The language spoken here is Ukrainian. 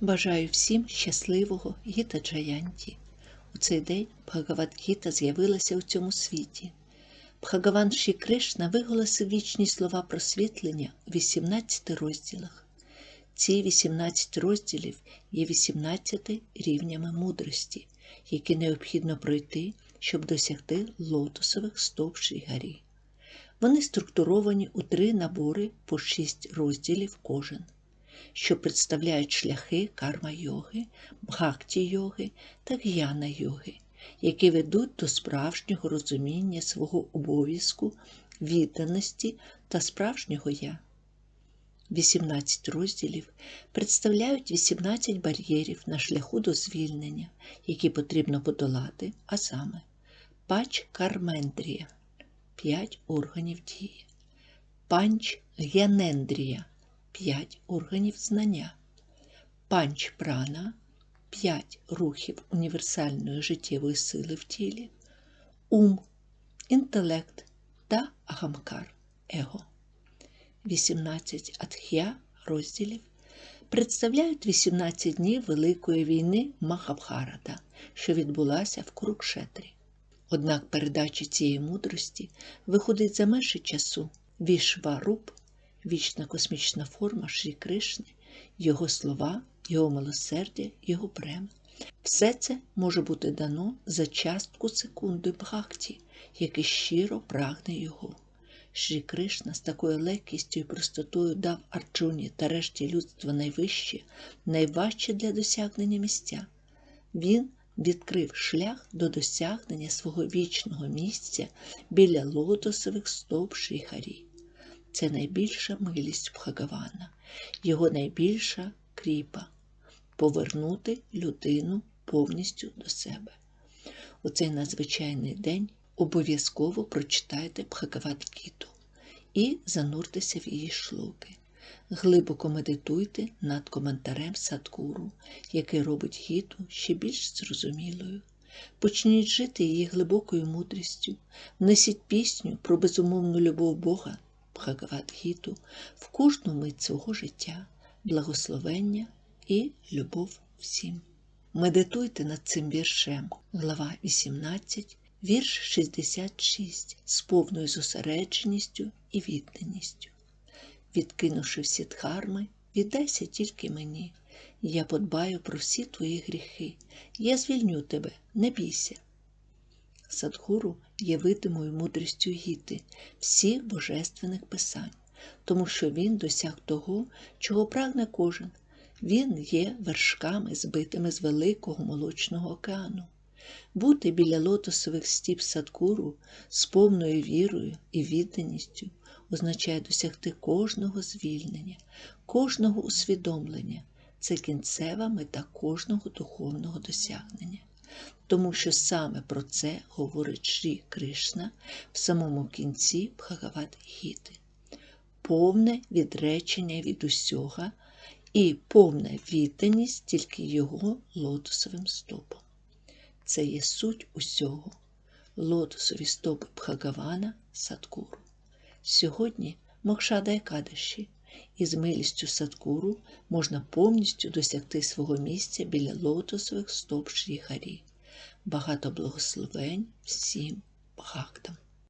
Бажаю всім щасливого Гіта Джаянті. У цей день Бхагавадгіта з'явилася у цьому світі. Бхагаван Ші Кришна виголосив вічні слова просвітлення у 18 розділах. Ці 18 розділів є 18 рівнями мудрості, які необхідно пройти, щоб досягти лотосових стоп Шрі Гарі. Вони структуровані у три набори по шість розділів кожен що представляють шляхи карма йоги, бхакті йоги та г'яна йоги, які ведуть до справжнього розуміння свого обов'язку, відданості та справжнього я. 18 розділів представляють 18 бар'єрів на шляху до звільнення, які потрібно подолати, а саме пач кармендрія 5 органів дії, панч г'янендрія – 5 органів знання, панч прана, 5 рухів універсальної життєвої сили в тілі, ум, інтелект та агамкар его. 18 атх'я розділів представляють 18 днів Великої війни Махабхарата, що відбулася в Курукшетрі. Однак передача цієї мудрості виходить за межі часу. Вішваруб вічна космічна форма Шрі Кришни, Його слова, Його милосердя, Його прем. Все це може бути дано за частку секунди Бхакті, який щиро прагне його. Шрі Кришна з такою легкістю і простотою дав Арджуні та решті людства найвище, найважче для досягнення місця. Він відкрив шлях до досягнення свого вічного місця біля лотосових стоп Шрі це найбільша милість Бхагавана, його найбільша кріпа повернути людину повністю до себе. У цей надзвичайний день обов'язково прочитайте Бхагават-гіту і зануртеся в її шлуки. Глибоко медитуйте над коментарем Садкуру, який робить гіту ще більш зрозумілою. Почніть жити її глибокою мудрістю, внесіть пісню про безумовну любов Бога Бхагавадгіту в кожну мить свого життя, благословення і любов всім. Медитуйте над цим віршем, глава 18, вірш 66, з повною зосередженістю і відданістю. Відкинувши всі дхарми, віддайся тільки мені. Я подбаю про всі твої гріхи. Я звільню тебе, не бійся. Садхуру є видимою мудрістю гіти всіх божественних писань, тому що він досяг того, чого прагне кожен. Він є вершками, збитими з великого молочного океану. Бути біля лотосових стіп садкуру з повною вірою і відданістю означає досягти кожного звільнення, кожного усвідомлення. Це кінцева мета кожного духовного досягнення тому що саме про це говорить Шрі Кришна в самому кінці Бхагават Гіти. Повне відречення від усього і повна відданість тільки його лотосовим стопом. Це є суть усього, лотосові стопи Бхагавана Садкуру. Сьогодні Мокшада Екадаші, і з милістю Садкуру можна повністю досягти свого місця біля лотосових стоп Шрі Харі багато благословень всім бхактам.